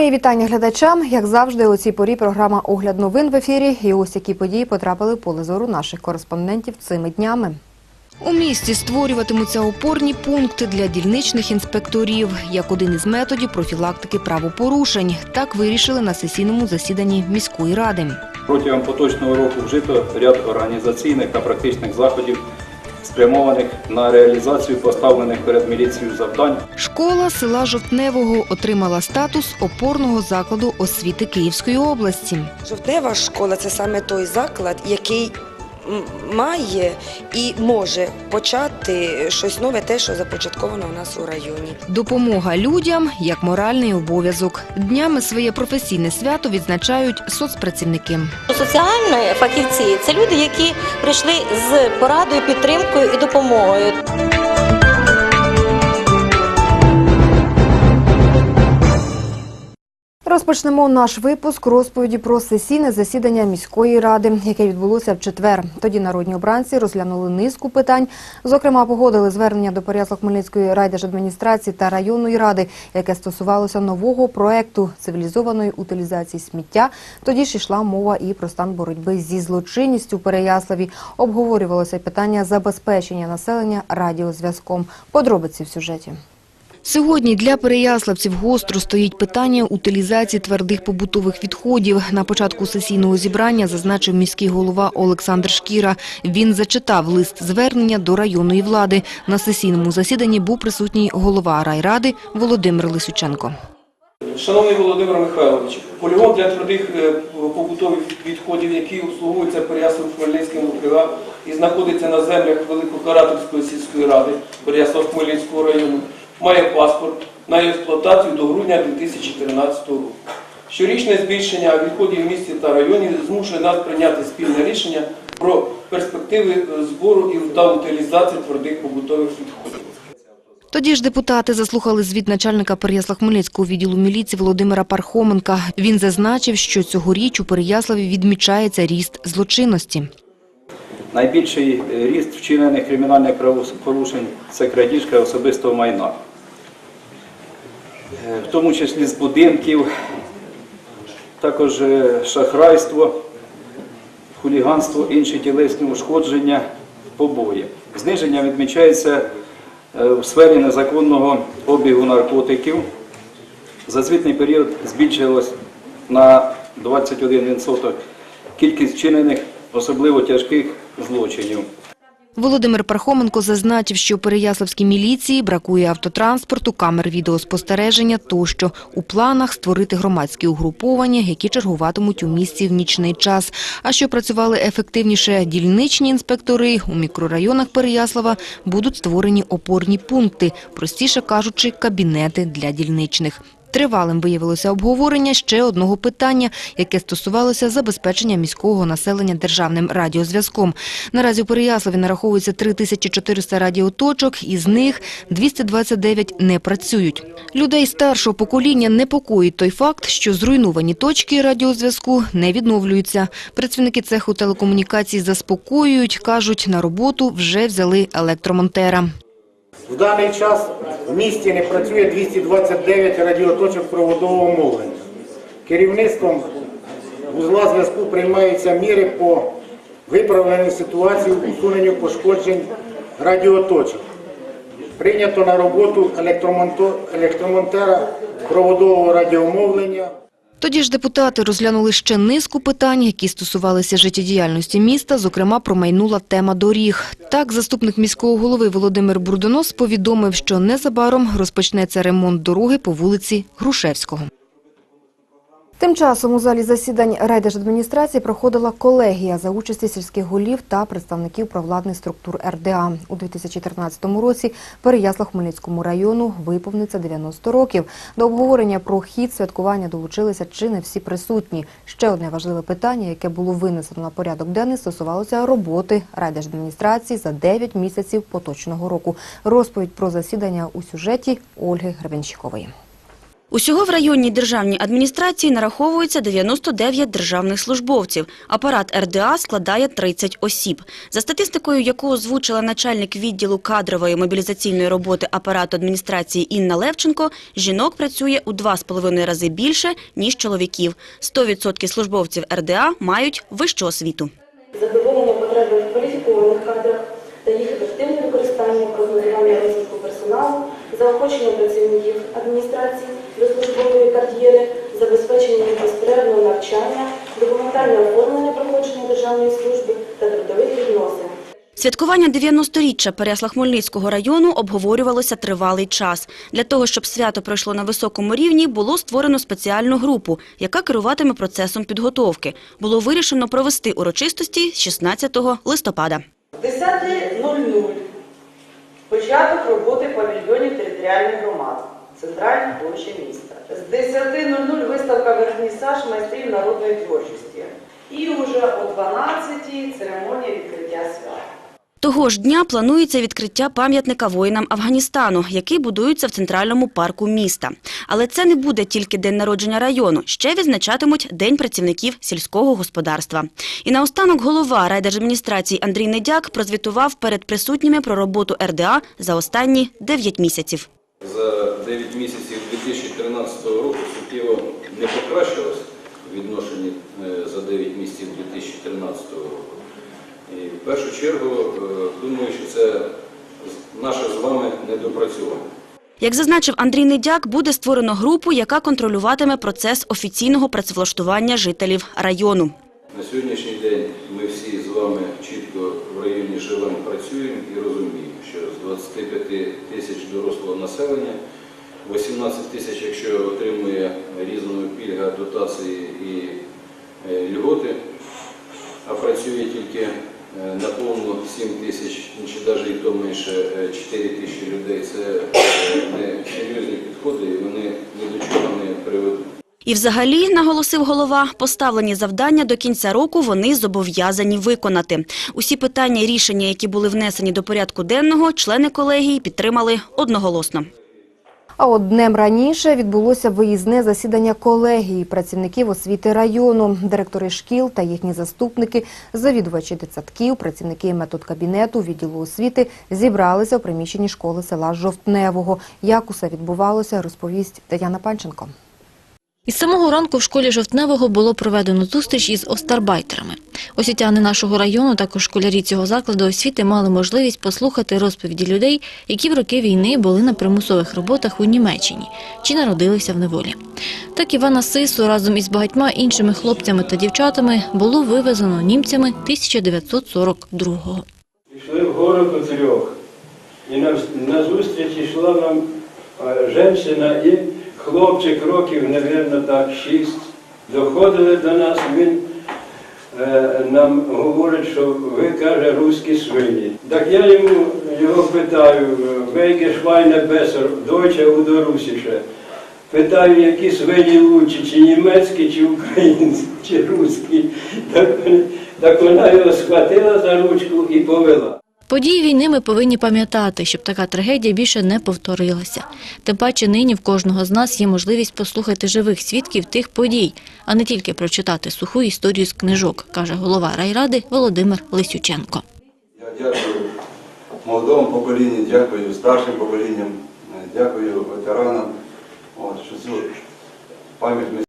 Мої вітання глядачам. Як завжди, у цій порі програма Огляд новин в ефірі. І ось які події потрапили в поле зору наших кореспондентів цими днями. У місті створюватимуться опорні пункти для дільничних інспекторів як один із методів профілактики правопорушень. Так вирішили на сесійному засіданні міської ради. Протягом поточного року вжито ряд організаційних та практичних заходів, спрямованих на реалізацію поставлених перед міліцією завдань. Школа села Жовтневого отримала статус опорного закладу освіти Київської області. Жовтнева школа це саме той заклад, який має і може почати щось нове, те, що започатковано у нас у районі. Допомога людям як моральний обов'язок. Днями своє професійне свято відзначають соцпрацівники. Соціальні фахівці це люди, які прийшли з порадою, підтримкою і допомогою. Розпочнемо наш випуск розповіді про сесійне засідання міської ради, яке відбулося в четвер. Тоді народні обранці розглянули низку питань. Зокрема, погодили звернення до Переяслав-Хмельницької райдержадміністрації та районної ради, яке стосувалося нового проекту цивілізованої утилізації сміття. Тоді ж йшла мова і про стан боротьби зі злочинністю в Переяславі. Обговорювалося питання забезпечення населення радіозв'язком. Подробиці в сюжеті. Сьогодні для переяславців гостро стоїть питання утилізації твердих побутових відходів. На початку сесійного зібрання зазначив міський голова Олександр Шкіра. Він зачитав лист звернення до районної влади. На сесійному засіданні був присутній голова райради Володимир Лисюченко. Шановний Володимир Михайлович, полігон для твердих е, побутових відходів, який обслуговується Переяслав Хмельницьким ОКГ і знаходиться на землях Великокаратовської сільської ради Переяслав Хмельницького району, має паспорт на експлуатацію до грудня 2013 року. Щорічне збільшення відходів в місті та районі змушує нас прийняти спільне рішення про перспективи е, збору і та утилізації твердих побутових відходів. Тоді ж депутати заслухали звіт начальника Переяслав-Хмельницького відділу міліції Володимира Пархоменка. Він зазначив, що цьогоріч у Переяславі відмічається ріст злочинності. Найбільший ріст вчинених кримінальних правопорушень це крадіжка особистого майна, в тому числі з будинків, також е, шахрайство, хуліганство, інші тілесні ушкодження, побої. Зниження відмічається е, в сфері незаконного обігу наркотиків. За звітний період збільшилось на 21% кількість вчинених особливо тяжких злочинів. Володимир Пархоменко зазначив, що у Переяславській міліції бракує автотранспорту, камер відеоспостереження тощо. У планах створити громадські угруповання, які чергуватимуть у місті в нічний час. А щоб працювали ефективніше дільничні інспектори, у мікрорайонах Переяслава будуть створені опорні пункти, простіше кажучи, кабінети для дільничних. Тривалим виявилося обговорення ще одного питання, яке стосувалося забезпечення міського населення державним радіозв'язком. Наразі у Переяславі нараховується 3400 радіоточок, із них 229 не працюють. Людей старшого покоління непокоїть той факт, що зруйновані точки радіозв'язку не відновлюються. Працівники цеху телекомунікацій заспокоюють, кажуть, на роботу вже взяли електромонтера. В даний час в місті не працює 229 радіоточок проводового мовлення. Керівництвом вузла зв'язку приймаються міри по виправленню ситуації, усуненню пошкоджень радіоточок. Прийнято на роботу електромонтера проводового радіомовлення. Тоді ж депутати розглянули ще низку питань, які стосувалися життєдіяльності міста, зокрема, промайнула тема доріг. Так, заступник міського голови Володимир Бурдонос повідомив, що незабаром розпочнеться ремонт дороги по вулиці Грушевського. Тим часом у залі засідань райдержадміністрації проходила колегія за участі сільських голів та представників провладних структур РДА. У 2013 році Переяслав-Хмельницькому району виповниться 90 років. До обговорення про хід святкування долучилися чи не всі присутні. Ще одне важливе питання, яке було винесено на порядок денний, стосувалося роботи райдержадміністрації за 9 місяців поточного року. Розповідь про засідання у сюжеті Ольги Гребенщикової. Усього в районній державній адміністрації нараховується 99 державних службовців. Апарат РДА складає 30 осіб. За статистикою, яку озвучила начальник відділу кадрової мобілізаційної роботи апарату адміністрації Інна Левченко, жінок працює у два з половиною рази більше, ніж чоловіків. 100% службовців РДА мають вищу освіту. задоволення потреби в кваліфікованих кадрах та їх ефективне використання прогнозування розвитку персоналу, заохочення працівників адміністрації до службової кар'єри, забезпечення безперервного навчання, документальне оформлення проходження державної служби та трудових відносин. Святкування 90-річчя Переяслав-Хмельницького району обговорювалося тривалий час. Для того, щоб свято пройшло на високому рівні, було створено спеціальну групу, яка керуватиме процесом підготовки. Було вирішено провести урочистості 16 листопада. 10.00. Початок роботи павільйонів територіальних громад. Центральна площа міста. З 10.00 виставка вернісаж майстрів народної творчості. І вже о 12.00 церемонія відкриття свята. Того ж дня планується відкриття пам'ятника воїнам Афганістану, який будується в центральному парку міста. Але це не буде тільки день народження району. Ще відзначатимуть День працівників сільського господарства. І наостанок голова райдержадміністрації Андрій Недяк прозвітував перед присутніми про роботу РДА за останні 9 місяців. За 9 місяців 2013 року суттєво не покращилось в відношенні е, за 9 місяців 2013 року. І в першу чергу е, думаю, що це наше з вами недопрацювання. Як зазначив Андрій Недяк, буде створено групу, яка контролюватиме процес офіційного працевлаштування жителів району. На сьогоднішній день ми всі з вами чітко в районі живемо, працюємо і розуміємо, що з 25 тисяч дорослого населення 18 тисяч, якщо отримує різної пільга, дотації і е, льготи, а працює тільки е, на 7 тисяч, чи навіть і то менше е, 4 тисячі людей, це е, не серйозні підходи і вони ні до чого не приведуть. І взагалі, наголосив голова, поставлені завдання до кінця року вони зобов'язані виконати. Усі питання і рішення, які були внесені до порядку денного, члени колегії підтримали одноголосно. А от днем раніше відбулося виїзне засідання колегії працівників освіти району. Директори шкіл та їхні заступники, завідувачі дитсадків, працівники методкабінету, відділу освіти зібралися у приміщенні школи села Жовтневого. Як усе відбувалося, розповість Тетяна Панченко. Із самого ранку в школі Жовтневого було проведено зустріч із остарбайтерами. Освітяни нашого району, також школярі цього закладу освіти, мали можливість послухати розповіді людей, які в роки війни були на примусових роботах у Німеччині чи народилися в неволі. Так Івана Сису разом із багатьма іншими хлопцями та дівчатами було вивезено німцями 1942-го. Йшли в гору до трьох. І на, на зустріч йшла нам е, жінка і хлопчик років, мабуть, так, шість. Доходили до нас, він е, нам говорить, що ви, каже, русські свині. Так я йому його питаю, вейге швайне бесер, дойче удо русіше. Питаю, які свині лучші, чи німецькі, чи українські, чи русські. Так, так вона його схватила за ручку і повела. Події війни ми повинні пам'ятати, щоб така трагедія більше не повторилася. Тим паче нині в кожного з нас є можливість послухати живих свідків тих подій, а не тільки прочитати суху історію з книжок, каже голова райради Володимир Лисюченко. Я дякую молодому поколінню, дякую старшим поколінням, дякую ветеранам, от, що цю пам'ять